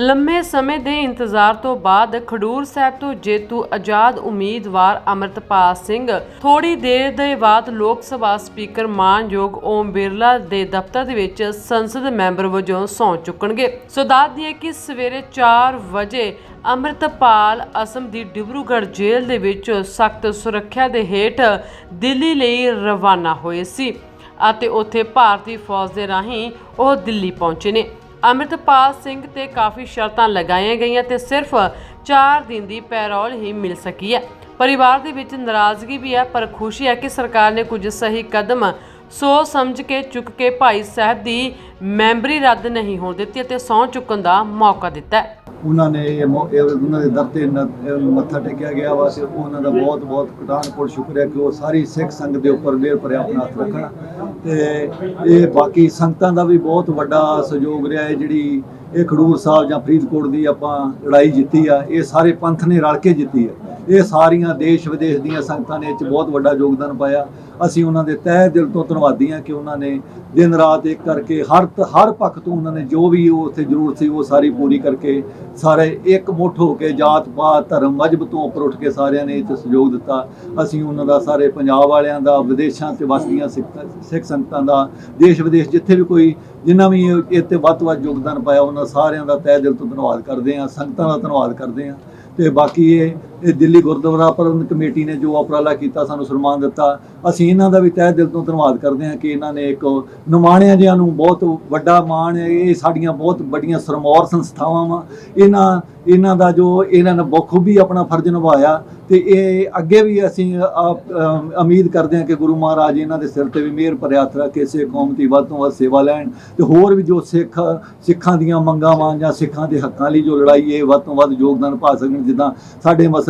ਲੰਮੇ ਸਮੇਂ ਦੇ ਇੰਤਜ਼ਾਰ ਤੋਂ ਬਾਅਦ ਖਡੂਰ ਸਾਹਿਬ ਤੋਂ ਜੇਤੂ ਆਜ਼ਾਦ ਉਮੀਦਵਾਰ ਅਮਰਤਪਾਲ ਸਿੰਘ ਥੋੜੀ ਦੇਰ ਦੇ ਬਾਅਦ ਲੋਕ ਸਭਾ ਸਪੀਕਰ ਮਾਨਯੋਗ ਓਮ ਬਿਰਲਾ ਦੇ ਦਫ਼ਤਰ ਦੇ ਵਿੱਚ ਸੰਸਦ ਮੈਂਬਰ ਵਜੋਂ ਸਹੁੰ ਚੁੱਕਣਗੇ। ਸੋ ਦੱਸ ਦਈਏ ਕਿ ਸਵੇਰੇ 4 ਵਜੇ ਅਮਰਤਪਾਲ ਅਸਮ ਦੀ ਡਿਬਰੂਗੜ੍ਹ ਜੇਲ੍ਹ ਦੇ ਵਿੱਚ ਸਖਤ ਸੁਰੱਖਿਆ ਦੇ ਹੇਠ ਦਿੱਲੀ ਲਈ ਰਵਾਨਾ ਹੋਏ ਸੀ ਅਤੇ ਉੱਥੇ ਭਾਰਤੀ ਫੌਜ ਦੇ ਰਾਹੀਂ ਉਹ ਦਿੱਲੀ ਪਹੁੰਚੇ ਨੇ। ਅੰਮ੍ਰਿਤਪਾਲ ਸਿੰਘ ਤੇ ਕਾਫੀ ਸ਼ਰਤਾਂ ਲਗਾਈਆਂ ਗਈਆਂ ਤੇ ਸਿਰਫ 4 ਦਿਨ ਦੀ ਪੈਰੋਲ ਹੀ ਮਿਲ ਸਕੀ ਹੈ। ਪਰਿਵਾਰ ਦੇ ਵਿੱਚ ਨਾਰਾਜ਼ਗੀ ਵੀ ਹੈ, ਪਰ ਖੁਸ਼ੀ ਹੈ ਕਿ ਸਰਕਾਰ ਨੇ ਕੁਝ ਸਹੀ ਕਦਮ ਸੋ ਸਮਝ ਕੇ ਚੁੱਕ ਕੇ ਭਾਈ ਸਾਹਿਬ ਦੀ ਮੈਂਬਰੀ ਰੱਦ ਨਹੀਂ ਹੋਣ ਦਿੱਤੀ ਅਤੇ ਸਹੁੰ ਚੁੱਕਣ ਦਾ ਮੌਕਾ ਦਿੱਤਾ ਹੈ। ਉਹਨਾਂ ਨੇ ਇਹ ਮੌ- ਇਹ ਉਹਨਾਂ ਦੇ ਦਰ ਤੇ ਨ- ਇਹ ਮੱਥਾ ਟੇਕਿਆ ਗਿਆ ਵਾ ਤੇ ਉਹਨਾਂ ਦਾ ਬਹੁਤ ਬਹੁਤ ਪਠਾਨਕੋਟ ਸ਼ੁਕਰੀਆ ਕਿ ਉਹ ਸਾਰੀ ਸਿੱਖ ਸੰਗਤ ਦੇ ਉੱਪਰ ਮਿਹਰ ਭਰਿਆ ਆਪਣਾ ਹੱਥ ਰੱਖਣ। ਤੇ ਇਹ ਬਾਕੀ ਸੰਗਤਾਂ ਦਾ ਵੀ ਬਹੁਤ ਵੱਡਾ ਸਹਿਯੋਗ ਰਿਹਾ ਹੈ ਜਿਹੜੀ ਇਹ ਖਡੂਰ ਸਾਹਿਬ ਜਾਂ ਫਰੀਦਕੋਟ ਦੀ ਆਪਾਂ ਲੜਾਈ ਜਿੱਤੀ ਆ, ਇਹ ਸਾਰੇ ਪੰਥ ਨੇ ਰਲ ਕੇ ਜਿੱਤੀ ਆ। ਇਹ ਸਾਰੀਆਂ ਦੇਸ਼ ਵਿਦੇਸ਼ ਦੀਆਂ ਸੰਗਤਾਂ ਨੇ ਇਹ 'ਚ ਬਹੁਤ ਵੱਡਾ ਯੋਗਦਾਨ ਪਾਇਆ। ਅਸੀਂ ਉਹਨਾਂ ਦੇ ਤਹਿ ਦਿਲ ਤੋਂ ਧੰਨਵਾਦੀ ਹਾਂ ਕਿ ਉਹਨਾਂ ਨੇ ਦਿਨ ਰਾਤ ਇੱਕ ਕਰਕੇ ਹਰ ਹਰ ਪੱਖ ਤੋਂ ਉਹਨਾਂ ਨੇ ਜੋ ਵੀ ਉਹ ਉੱਥੇ ਜ਼ਰੂਰਤ ਸੀ ਉਹ ਸਾਰੀ ਪੂਰੀ ਕਰਕੇ ਸਾਰੇ ਇੱਕ ਮੁੱਠ ਹੋ ਕੇ ਜਾਤ ਪਾਤ, ਧਰਮ, ਮਜਬ ਤੋਂ ਉੱਪਰ ਉੱਠ ਕੇ ਸਾਰਿਆਂ ਨੇ ਇਹ 'ਚ ਸਹਿਯੋਗ ਦਿੱਤਾ। ਅਸੀਂ ਉਹਨਾਂ ਦਾ ਸਾਰੇ ਪੰਜਾਬ ਵਾਲਿਆਂ ਦਾ, ਵਿਦੇਸ਼ਾਂ 'ਚ ਵਸਦੀਆਂ ਸਿੱਖ ਸਿੱਖ ਸੰਗਤਾਂ ਦਾ, ਦੇਸ਼ ਵਿਦੇਸ਼ ਜਿੱਥੇ ਵੀ ਕੋਈ ਜਿੰਨਾ ਵੀ ਇਹ ਤੇ ਵੱਧ ਤੋਂ ਵੱਧ ਯੋਗਦਾਨ ਪਾਇਆ, ਉਹਨਾਂ ਸਾਰਿਆਂ ਦਾ ਤਹਿ ਦਿਲ ਤੋਂ ਧੰਨਵਾਦ ਕਰਦੇ ਹਾਂ, ਸੰਗਤਾਂ ਦਾ ਧੰਨਵਾਦ ਕਰਦੇ ਹਾਂ। ਤੇ ਬਾਕੀ ਇਹ ਦਿੱਲੀ ਗੁਰਦੁਆਰਾ ਪ੍ਰਬੰਧਕ ਕਮੇਟੀ ਨੇ ਜੋ ਉਪਰਾਲਾ ਕੀਤਾ, ਸਾਨੂੰ ਸਨਮਾਨ ਦਿੱਤਾ। ਅਸੀਂ ਇਹਨਾਂ ਦਾ ਵੀ ਤਹਿ ਦਿਲ ਤੋਂ ਧੰਨਵਾਦ ਕਰਦੇ ਹਾਂ ਕਿ ਇਹਨਾਂ ਨੇ ਇੱਕ ਨਿਮਾਣਿਆਂ ਜਿਹਾਂ ਨੂੰ ਬਹੁਤ ਵੱਡਾ ਮਾਣ ਹੈ, ਇਹ ਸਾਡੀਆਂ ਬਹੁਤ ਵੱਡੀਆਂ ਸਰਮੌਰ ਸੰਸਥਾਵਾਂ ਵਾ। ਇਹਨਾਂ ਇਹਨਾਂ ਦਾ ਜੋ ਇਹਨਾਂ ਨੇ ਬਖੂਬੀ ਆਪਣਾ ਫਰਜ਼ ਨਿਭਾਇਆ ਤੇ ਇਹ ਅੱਗੇ ਵੀ ਅਸੀਂ ਉਮੀਦ ਕਰਦੇ ਹਾਂ ਕਿ ਗੁਰੂ ਮਹਾਰਾਜ ਇਹਨਾਂ ਦੇ ਸਿਰ ਤੇ ਵੀ ਮਿਹਰ ਭਰਿਆ ਹੱਥ ਰੱਖ ਕੇ ਸੇ ਕੌਮ ਦੀ ਵੱਧ ਤੋਂ ਵੱਧ ਸੇਵਾ ਲੈਣ ਤੇ ਹੋਰ ਵੀ ਜੋ ਸਿੱਖ, ਸਿੱਖਾਂ ਦੀਆਂ ਮੰਗਾਂ ਵਾਂ ਜਾਂ ਸਿੱਖਾਂ ਦੇ ਹੱਕਾਂ ਲਈ ਜੋ ਲੜਾਈ ਇਹ ਵੱਧ ਤੋਂ ਵੱਧ ਯੋਗਦਾਨ ਪਾ ਸਕਣ, ਜਿੱਦਾਂ ਸਾਡੇ ਮਸਲੇ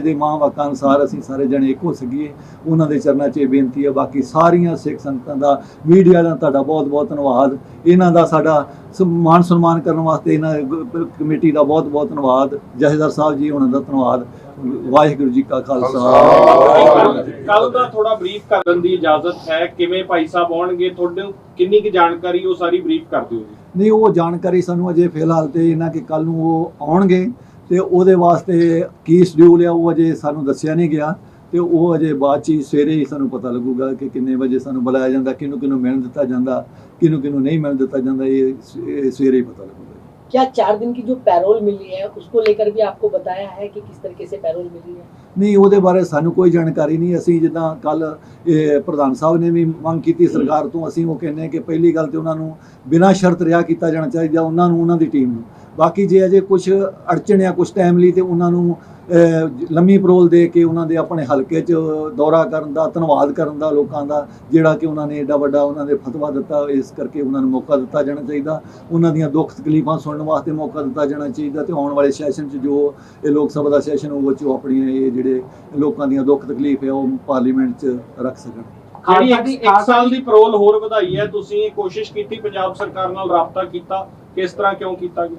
ਬਲਾਏ ਦੇ ਮਾਂ ਵਾਕਾਂ ਅਨੁਸਾਰ ਅਸੀਂ ਸਾਰੇ ਜਣੇ ਇੱਕ ਹੋ ਸਕੀਏ ਉਹਨਾਂ ਦੇ ਚਰਨਾਂ 'ਚ ਇਹ ਬੇਨਤੀ ਹੈ ਬਾਕੀ ਸਾਰੀਆਂ ਸਿੱਖ ਸੰਗਤਾਂ ਦਾ ਮੀਡੀਆ ਦਾ ਤੁਹਾਡਾ ਬਹੁਤ ਬਹੁਤ ਧੰਨਵਾਦ। ਇਹਨਾਂ ਦਾ ਸਾਡਾ ਸ- ਮਾਣ ਸਨਮਾਨ ਕਰਨ ਵਾਸਤੇ ਇਹਨਾਂ ਕਮੇਟੀ ਦਾ ਬਹੁਤ ਬਹੁਤ ਧੰਨਵਾਦ। ਜਹੇਦਾਰ ਸਾਹਿਬ ਜੀ ਉਹਨਾਂ ਦਾ ਧੰਨਵਾਦ। ਵਾਹਿਗੁਰੂ ਜੀ ਕਾ ਖਾਲਸਾ। ਕੱਲ ਦਾ ਥੋੜਾ ਬਰੀਫ ਕਰਨ ਦੀ ਇਜਾਜ਼ਤ ਹੈ। ਕਿਵੇਂ ਭਾਈ ਸਾਹਿਬ ਆਉਣਗੇ? ਤੁਹਾਡੇ ਕਿੰਨੀ ਕੁ ਜਾਣਕਾਰੀ ਉਹ ਸਾਰੀ ਬਰੀਫ ਕਰ ਦਿਓ ਜੀ। ਨਹੀਂ ਉਹ ਜਾਣਕਾਰੀ ਸਾਨੂੰ ਅਜੇ ਫਿਲਹਾਲ ਤੇ ਇਹਨਾਂ ਕਿ ਕੱਲ ਨੂੰ ਉਹ ਆਉਣਗੇ। ਤੇ ਉਹਦੇ ਵਾਸਤੇ ਕੀ ਸ਼ਡਿਊਲ ਆ ਉਹ ਅਜੇ ਸਾਨੂੰ ਦੱਸਿਆ ਨਹੀਂ ਗਿਆ ਤੇ ਉਹ ਅਜੇ ਬਾਅਦ ਚ ਹੀ ਸਵੇਰੇ ਹੀ ਸਾਨੂੰ ਪਤਾ ਲੱਗੂਗਾ ਕਿ ਕਿੰਨੇ ਵਜੇ ਸਾਨੂੰ ਬੁਲਾਇਆ ਜਾਂਦਾ ਕਿਹਨੂੰ ਕਿਹਨੂੰ ਮਿਲਣ ਦਿੱਤਾ ਜਾਂਦਾ ਕਿਹਨੂੰ ਕਿਹਨੂੰ ਨਹੀਂ ਮਿਲਣ ਦਿੱਤਾ ਜਾਂਦਾ ਇਹ ਸ- ਇਹ ਸਵੇਰੇ ਹੀ ਪਤਾ ਲੱਗੂਗਾ क्या चार दिन की जो पैरोल मिली है उसको लेकर भी आपको बताया है कि किस तरीके से पैरोल मिली है ਨਹੀਂ ਉਹਦੇ ਬਾਰੇ ਸਾਨੂੰ ਕੋਈ ਜਾਣਕਾਰੀ ਨਹੀਂ ਅਸੀਂ ਜਿੱਦਾਂ ਕੱਲ ਪ੍ਰਧਾਨ ਸਾਹਿਬ ਨੇ ਵੀ ਮੰਗ ਕੀਤੀ ਸਰਕਾਰ ਤੋਂ ਅਸੀਂ ਉਹ ਕਹਿੰਦੇ ਕਿ ਪਹਿਲੀ ਗੱਲ ਤੇ ਉਹਨਾਂ ਨੂੰ ਬਿਨਾਂ ਸ਼ਰਤ ਰਿਹਾ ਕੀਤਾ ਜਾਣਾ ਚਾਹੀਦਾ ਉਹਨਾਂ ਨੂੰ ਉਹਨਾਂ ਦੀ ਟੀਮ ਨੂੰ ਬਾਕੀ ਜੇ ਅਜੇ ਕੁਝ ਅੜਚਣ ਆ ਕੁਝ ਟਾਈਮ ਲਈ ਤੇ ਉਹਨਾਂ ਨੂੰ ਲੰਮੀ ਪਰੋਲ ਦੇ ਕੇ ਉਹਨਾਂ ਦੇ ਆਪਣੇ ਹਲਕੇ 'ਚ ਦੌਰਾ ਕਰਨ ਦਾ ਧੰਨਵਾਦ ਕਰਨ ਦਾ ਲੋਕਾਂ ਦਾ ਜਿਹੜਾ ਕਿ ਉਹਨਾਂ ਨੇ ਏਡਾ ਵੱਡਾ ਉਹਨਾਂ ਦੇ ਫਤਵਾ ਦਿੱਤਾ ਇਸ ਕਰਕੇ ਉਹਨਾਂ ਨੂੰ ਮੌਕਾ ਦਿੱਤਾ ਜਾਣਾ ਚਾਹੀਦਾ। ਉਹਨਾਂ ਦੀਆਂ ਦੁੱਖ ਤਕਲੀਫਾਂ ਸੁਣਨ ਵਾਸਤੇ ਮੌਕਾ ਦਿੱਤਾ ਜਾਣਾ ਚਾਹੀਦਾ ਤੇ ਆਉਣ ਵਾਲੇ ਸੈਸ਼ਨ 'ਚ ਜੋ ਇਹ ਲੋਕ ਸਭਾ ਦਾ ਸੈਸ਼ਨ ਹੋਊਗਾ ਚ ਉਹ ਆਪਣੀਆਂ ਇਹ ਜਿਹੜੇ ਲੋਕਾਂ ਦੀਆਂ ਦੁੱਖ ਤਕਲੀਫ ਹੈ ਉਹ ਪਾਰਲੀਮੈਂਟ 'ਚ ਰੱਖ ਸਕਣ। ਜਿਹੜੀ ਇੱਕ- ਇੱਕ ਸਾਲ ਦੀ ਪਰੋਲ ਹੋਰ ਵਧਾਈ ਹੈ ਤੁਸੀਂ ਕੋਸ਼ਿਸ਼ ਕੀਤੀ ਪੰਜਾਬ ਸਰਕਾਰ ਨਾਲ ਰਾਬਤਾ ਕੀਤਾ ਕਿਸ ਤਰ੍ਹਾਂ ਕਿਉਂ ਕੀਤਾ ਗਿਆ?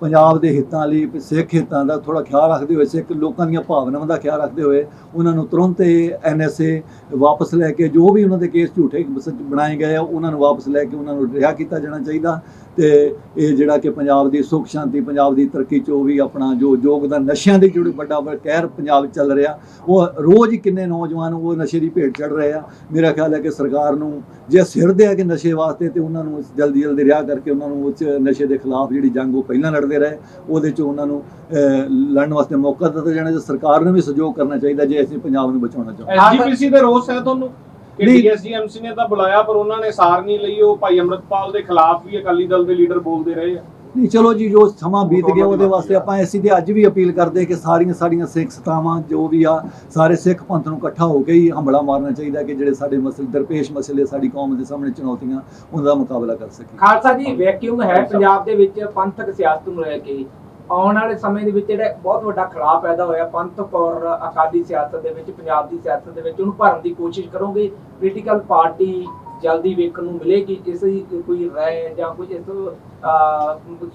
ਪੰਜਾਬ ਦੇ ਹਿੱਤਾਂ ਲਈ ਸਿੱਖ ਹਿੱਤਾਂ ਦਾ ਥੋੜਾ ਖਿਆਲ ਰੱਖਦੇ ਹੋਏ, ਸਿੱਖ ਲੋਕਾਂ ਦੀਆਂ ਭਾਵਨਾਵਾਂ ਦਾ ਖਿਆਲ ਰੱਖਦੇ ਹੋਏ ਉਹਨਾਂ ਨੂੰ ਤੁਰੰਤ ਇਹ ਐਨਐਸਏ ਵਾਪਸ ਲੈ ਕੇ ਜੋ ਵੀ ਉਹਨਾਂ ਦੇ ਕੇਸ ਝੂਠੇ ਬਸ- ਬਣਾਏ ਗਏ ਆ, ਉਹਨਾਂ ਨੂੰ ਵਾਪਸ ਲੈ ਕੇ ਉਹਨਾਂ ਨੂੰ ਰਿਹਾ ਕੀਤਾ ਜਾਣਾ ਚਾਹੀਦਾ। ਤੇ ਇਹ ਜਿਹੜਾ ਕਿ ਪੰਜਾਬ ਦੀ ਸੁੱਖ ਸ਼ਾਂਤੀ, ਪੰਜਾਬ ਦੀ ਤਰੱਕੀ ਚ ਉਹ ਵੀ ਆਪਣਾ ਜੋ ਯੋਗਦਾਨ ਨਸ਼ਿਆਂ ਦੇ ਜਿਹੜੇ ਵੱਡਾ ਕਹਿਰ ਪੰਜਾਬ ਚੱਲ ਰਿਹਾ, ਉਹ ਰੋਜ਼ ਹੀ ਕਿੰਨੇ ਨੌਜਵਾਨ ਉਹ ਨਸ਼ੇ ਦੀ ਭੇਟ ਚੜ ਰਹੇ ਆ। ਮੇਰਾ ਖਿਆਲ ਹੈ ਕਿ ਸਰਕਾਰ ਨੂੰ ਜੇ ਸਿਰ ਦੇ ਆ ਕਿ ਨਸ਼ੇ ਵਾਸਤੇ ਤੇ ਉਹਨਾਂ ਨੂੰ ਜਲਦੀ ਜਲਦੀ ਰਿਹਾ ਕਰਕੇ ਉਹਨਾਂ ਨੂੰ ਉਸ ਨਸ਼ੇ ਦੇ ਖਿਲਾਫ ਜਿਹੜੀ ਜੰਗ ਉਹ ਪਹਿਲਾਂ ਲੜ ਲੜਦੇ ਰਹੇ ਉਹਦੇ 'ਚ ਉਹਨਾਂ ਨੂੰ ਲੜਨ ਵਾਸਤੇ ਮੌਕਾ ਦਿੱਤਾ ਜਾਣਾ ਤੇ ਸਰਕਾਰ ਨੂੰ ਵੀ ਸਹਿਯੋਗ ਕਰਨਾ ਚਾਹੀਦਾ ਜੇ ਅਸੀਂ ਪੰਜਾਬ ਨੂੰ ਬਚਾਉਣਾ ਚਾਹੁੰਦੇ ਹਾਂ। ਐਸਜੀਪੀਸੀ ਦੇ ਰੋਸ ਹੈ ਤੁਹਾਨੂੰ। ਡੀਐਸਜੀਐਮਸੀ ਨੇ ਤਾਂ ਬੁਲਾਇਆ ਪਰ ਉਹਨਾਂ ਨੇ ਸਾਰ ਨਹੀਂ ਲਈ ਉਹ ਭਾਈ ਅਮਰਤਪਾਲ ਦੇ ਖਿਲਾਫ ਵੀ ਅਕਾਲੀ ਦਲ ਦੇ ਲੀਡਰ ਬੋਲਦੇ ਰਹੇ ਆ ਨਹੀਂ ਚਲੋ ਜੀ ਜੋ ਸਮਾਂ ਬੀਤ ਗਿਆ ਉਹਦੇ ਵਾਸਤੇ ਆਪਾਂ ਐਸੀ ਤੇ ਅੱਜ ਵੀ ਅਪੀਲ ਕਰਦੇ ਕਿ ਸਾਰੀਆਂ ਸਾਡੀਆਂ ਸਿੱਖ ਸਤਾਵਾਂ ਜੋ ਵੀ ਆ ਸਾਰੇ ਸਿੱਖ ਪੰਥ ਨੂੰ ਇਕੱਠਾ ਹੋ ਕੇ ਹੀ ਹਮਲਾ ਮਾਰਨਾ ਚਾਹੀਦਾ ਕਿ ਜਿਹੜੇ ਸਾਡੇ ਮਸਲੇ ਦਰਪੇਸ਼ ਮਸਲੇ ਸਾਡੀ ਕੌਮ ਦੇ ਸਾਹਮਣੇ ਚੁਣੌਤੀਆਂ ਉਹਨਾਂ ਦਾ ਮੁਕਾਬਲਾ ਕਰ ਸਕੀਏ। ਖਾਲਸਾ ਜੀ ਵੈਕਿਊਮ ਹੈ ਪੰਜਾਬ ਦੇ ਵਿੱਚ ਪੰਥਕ ਸਿਆਸਤ ਨੂੰ ਲੈ ਕੇ। ਆਉਣ ਵਾਲੇ ਸਮੇਂ ਦੇ ਵਿੱਚ ਜਿਹੜਾ ਬਹੁਤ ਵੱਡਾ ਖਲਾਅ ਪੈਦਾ ਹੋਇਆ ਪੰਥਕ ਔਰ ਅਕਾਲੀ ਸਿਆਸਤ ਦੇ ਵਿੱਚ ਪੰਜਾਬ ਦੀ ਸਿਆਸਤ ਦੇ ਵਿੱਚ ਉਹਨੂੰ ਭਰਨ ਦੀ ਕੋਸ਼ਿਸ਼ ਕਰੋਗੇ? ਪੋਲੀਟੀਕਲ ਪਾਰਟੀ ਜਲਦੀ ਵੇਖਣ ਨੂੰ ਮਿਲੇਗੀ, ਇਸ ਦੀ ਕੋਈ ਰਾਏ ਜਾਂ ਕੁਝ ਇਸ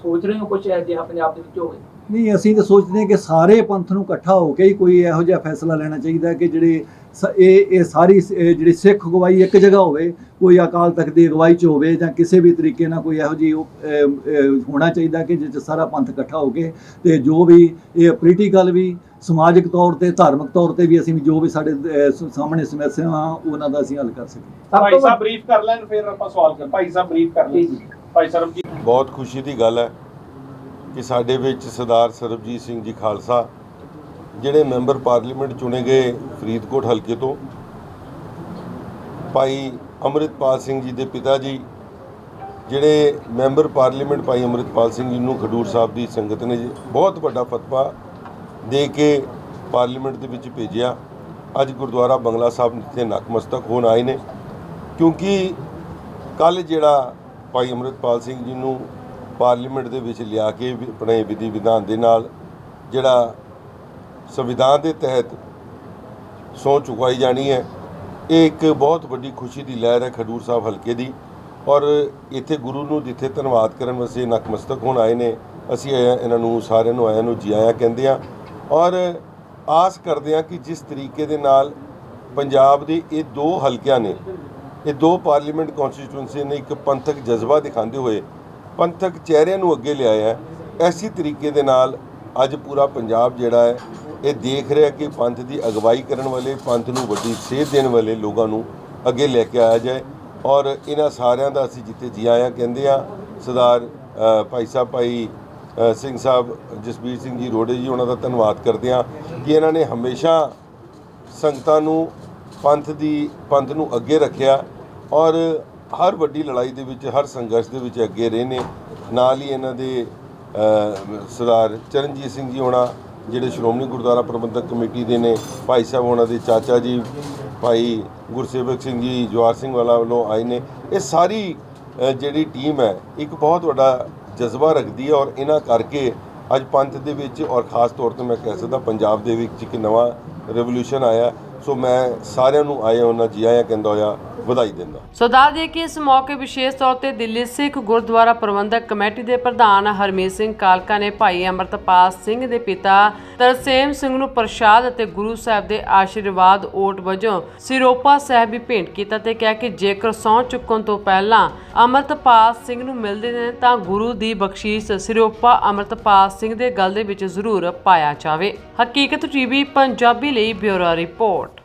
ਸੋਚ ਰਹੇ ਹੋ ਕੁਝ ਅਜਿਹਾ ਪੰਜਾਬ ਦੇ ਵਿੱਚ ਹੋਵੇ? ਨਹੀਂ ਅਸੀਂ ਤਾਂ ਸੋਚਦੇ ਹਾਂ ਕਿ ਸਾਰੇ ਪੰਥ ਨੂੰ ਇਕੱਠਾ ਹੋ ਕੇ ਹੀ ਕੋਈ ਇਹੋ ਜਿਹਾ ਫੈਸਲਾ ਲੈਣਾ ਚਾਹੀਦਾ ਹੈ ਕਿ ਜਿਹੜੇ ਸ- ਇਹ ਇਹ ਸਾਰੀ ਜਿਹੜੀ ਸਿੱਖ ਅਗਵਾਈ ਇੱਕ ਜਗ੍ਹਾ ਹੋਵੇ ਕੋਈ ਅਕਾਲ ਤਖਤ ਦੀ ਅਗਵਾਈ 'ਚ ਹੋਵੇ ਜਾਂ ਕਿਸੇ ਵੀ ਤਰੀਕੇ ਨਾਲ ਕੋਈ ਇਹੋ ਅਹ, ਹੋਣਾ ਚਾਹੀਦਾ ਕਿ ਜਿਸ 'ਚ ਸਾਰਾ ਪੰਥ ਇਕੱਠਾ ਹੋ ਕੇ ਤੇ ਜੋ ਵੀ ਇਹ ਪੋਲੀਟੀਕਲ ਵੀ ਸਮਾਜਿਕ ਤੌਰ ਤੇ ਧਾਰਮਿਕ ਤੌਰ ਤੇ ਵੀ ਅਸੀਂ ਜੋ ਵੀ ਸਾਡੇ ਸਾਹਮਣੇ ਸਮੱਸਿਆਵਾਂ ਉਹਨਾਂ ਦਾ ਅਸੀਂ ਹੱਲ ਕਰ ਸਕੀਏ। ਭਾਈ ਸਾਹਿਬ ਬਰੀਫ ਕਰ ਲੈਣ ਫਿਰ ਆਪਾਂ ਸਵਾਲ ਕਰ ਭਾਈ ਸਾਹਿਬ ਬਰੀਫ ਕਰ ਲੈਣ। ਭਾਈ ਸਾਹਿਬ ਜੀ ਬਹੁਤ ਖੁਸ਼ੀ ਦੀ ਗੱਲ ਹੈ। ਕਿ ਸਾਡੇ ਵਿੱਚ ਸਰਦਾਰ ਸਰਬਜੀਤ ਸਿੰਘ ਜੀ ਖਾਲਸਾ ਜਿਹੜੇ ਮੈਂਬਰ ਪਾਰਲੀਮੈਂਟ ਚੁਣੇ ਗਏ ਫਰੀਦਕੋਟ ਹਲਕੇ ਤੋਂ, ਭਾਈ ਅੰਮ੍ਰਿਤਪਾਲ ਸਿੰਘ ਜੀ ਦੇ ਪਿਤਾ ਜੀ, ਜਿਹੜੇ ਮੈਂਬਰ ਪਾਰਲੀਮੈਂਟ ਭਾਈ ਅੰਮ੍ਰਿਤਪਾਲ ਸਿੰਘ ਜੀ ਨੂੰ ਖਡੂਰ ਸਾਹਿਬ ਦੀ ਸੰਗਤ ਨੇ ਜੀ ਬਹੁਤ ਵੱਡਾ ਫਤਵਾ ਦੇ ਕੇ ਪਾਰਲੀਮੈਂਟ ਦੇ ਵਿੱਚ ਭੇਜਿਆ। ਅੱਜ ਗੁਰਦੁਆਰਾ ਬੰਗਲਾ ਸਾਹਿਬ ਤੇ ਨਤਮਸਤਕ ਹੋਣ ਆਏ ਨੇ। ਕਿਉਂਕਿ ਕੱਲ ਜਿਹੜਾ ਭਾਈ ਅੰਮ੍ਰਿਤਪਾਲ ਸਿੰਘ ਜੀ ਨੂੰ ਪਾਰਲੀਮੈਂਟ ਦੇ ਵਿੱਚ ਲਿਆ ਕੇ ਵੀ ਆਪਣੇ ਵਿਧੀ ਵਿਧਾਨ ਦੇ ਨਾਲ ਜਿਹੜਾ ਸੰਵਿਧਾਨ ਦੇ ਤਹਿਤ ਸਹੁੰ ਚੁਕਾਈ ਜਾਣੀ ਹੈ, ਇਹ ਇੱਕ ਬਹੁਤ ਵੱਡੀ ਖੁਸ਼ੀ ਦੀ ਲਹਿਰ ਹੈ ਖਡੂਰ ਸਾਹਿਬ ਹਲਕੇ ਦੀ ਔਰ ਇੱਥੇ ਗੁਰੂ ਨੂੰ ਜਿੱਥੇ ਧੰਨਵਾਦ ਕਰਨ ਵਾਸਤੇ ਨਤਮਸਤਕ ਹੋਣ ਆਏ ਨੇ, ਅਸੀਂ ਇਹ- ਇਹਨਾਂ ਨੂੰ ਸਾਰਿਆਂ ਨੂੰ, ਆਇਆਂ ਨੂੰ ਜੀ ਆਇਆਂ ਕਹਿੰਦੇ ਆ ਔਰ ਆਸ ਕਰਦੇ ਆ ਕਿ ਜਿਸ ਤਰੀਕੇ ਦੇ ਨਾਲ ਪੰਜਾਬ ਦੇ ਇਹ ਦੋ ਹਲਕਿਆਂ ਨੇ, ਇਹ ਦੋ ਪਾਰਲੀਮੈਂਟ ਕਨਸਟੀਟਿਊਐਂਸੀ ਨੇ ਇੱਕ ਪੰਥਕ ਜਜ਼ਬਾ ਦਿਖਾਉਂਦੇ ਹੋਏ ਪੰਥਕ ਚਿਹਰਿਆਂ ਨੂੰ ਅੱਗੇ ਲਿਆਇਆ ਹੈ। ਐਸੀ ਤਰੀਕੇ ਦੇ ਨਾਲ ਅੱਜ ਪੂਰਾ ਪੰਜਾਬ ਜਿਹੜਾ ਹੈ, ਇਹ ਦੇਖ ਰਿਹਾ ਕਿ ਪੰਥ ਦੀ ਅਗਵਾਈ ਕਰਨ ਵਾਲੇ, ਪੰਥ ਨੂੰ ਵੱਡੀ ਸੇਧ ਦੇਣ ਵਾਲੇ ਲੋਕਾਂ ਨੂੰ ਅੱਗੇ ਲੈ ਕੇ ਆਇਆ ਜਾਏ। ਔਰ ਇਹਨਾਂ ਸਾਰਿਆਂ ਦਾ ਅਸੀਂ ਜਿੱਥੇ ਜੀ ਆਇਆਂ ਕਹਿੰਦੇ ਆ ਸਰਦਾਰ ਭਾਈ ਸਾਹਿਬ, ਭਾਈ ਸਿੰਘ ਸਾਹਿਬ, ਜਸਬੀਰ ਸਿੰਘ ਜੀ ਰੋੜੇ ਜੀ, ਉਹਨਾਂ ਦਾ ਧੰਨਵਾਦ ਕਰਦੇ ਆ ਕਿ ਇਹਨਾਂ ਨੇ ਹਮੇਸ਼ਾ ਸੰਗਤਾਂ ਨੂੰ, ਪੰਥ ਦੀ, ਪੰਥ ਨੂੰ ਅੱਗੇ ਰੱਖਿਆ। ਔਰ ਹਰ ਵੱਡੀ ਲੜਾਈ ਦੇ ਵਿੱਚ, ਹਰ ਸੰਘਰਸ਼ ਦੇ ਵਿੱਚ ਅੱਗੇ ਰਹੇ ਨੇ ਨਾਲ ਹੀ ਇਹਨਾਂ ਦੇ ਸਰਦਾਰ ਚਰਨਜੀਤ ਸਿੰਘ ਜੀ ਹੋਣਾ, ਜਿਹੜੇ ਸ਼੍ਰੋਮਣੀ ਗੁਰਦੁਆਰਾ ਪ੍ਰਬੰਧਕ ਕਮੇਟੀ ਦੇ ਨੇ, ਭਾਈ ਸਾਹਿਬ ਹੋਣਾ ਦੇ ਚਾਚਾ ਜੀ, ਭਾਈ ਗੁਰਸੇਵਕ ਸਿੰਘ ਜੀ ਜਵਾਰ ਸਿੰਘ ਵਾਲਾ ਵੱਲੋਂ ਆਏ ਨੇ। ਇਹ ਸਾਰੀ ਜਿਹੜੀ ਟੀਮ ਹੈ, ਇੱਕ ਬਹੁਤ ਵੱਡਾ ਜਜ਼ਬਾ ਰੱਖਦੀ ਹੈ ਔਰ ਇਹਨਾਂ ਕਰਕੇ ਅੱਜ ਪੰਥ ਦੇ ਵਿੱਚ ਔਰ ਖਾਸ ਤੌਰ ਤੇ ਮੈਂ ਕਹਿ ਸਕਦਾ ਪੰਜਾਬ ਦੇ ਵਿੱਚ ਇੱਕ ਨਵਾਂ ਰੈਵੋਲੂਸ਼ਨ ਆਇਆ। ਸੋ ਮੈਂ ਸਾਰਿਆਂ ਨੂੰ ਆਏ ਉਹਨਾਂ, ਜੀ ਆਇਆਂ ਕਹਿੰਦਾ ਹੋਇਆ ਵਧਾਈ ਦਿੰਦਾ। ਸੋ ਦੱਸ ਦਈਏ ਕਿ ਇਸ ਮੌਕੇ ਵਿਸ਼ੇਸ਼ ਤੌਰ ਤੇ ਦਿੱਲੀ ਸਿੱਖ ਗੁਰਦੁਆਰਾ ਪ੍ਰਬੰਧਕ ਕਮੇਟੀ ਦੇ ਪ੍ਰਧਾਨ ਹਰਮੀਤ ਸਿੰਘ ਕਾਲਕਾ ਨੇ ਭਾਈ ਅਮਰਤਪਾਲ ਸਿੰਘ ਦੇ ਪਿਤਾ ਤਰਸੇਮ ਸਿੰਘ ਨੂੰ ਪ੍ਰਸ਼ਾਦ ਅਤੇ ਗੁਰੂ ਸਾਹਿਬ ਦੇ ਆਸ਼ੀਰਵਾਦ ਓਟ ਵਜੋਂ ਸਿਰੋਪਾ ਸਾਹਿਬ ਵੀ ਭੇਂਟ ਕੀਤਾ ਤੇ ਕਿਹਾ ਕਿ ਜੇਕਰ ਸਹੁੰ ਚੁੱਕਣ ਤੋਂ ਪਹਿਲਾਂ ਅਮਰਤਪਾਲ ਸਿੰਘ ਨੂੰ ਮਿਲਦੇ ਨੇ ਤਾਂ ਗੁਰੂ ਦੀ ਬਖਸ਼ੀਸ਼ ਸਿਰੋਪਾ ਅਮਰਤਪਾਲ ਸਿੰਘ ਦੇ ਗਲ ਦੇ ਵਿੱਚ ਜ਼ਰੂਰ ਪਾਇਆ ਜਾਵੇ। ਹਕੀਕਤ ਟੀਵੀ ਪੰਜਾਬੀ ਲਈ ਬਿਊਰੋ ਰਿਪੋਰਟ।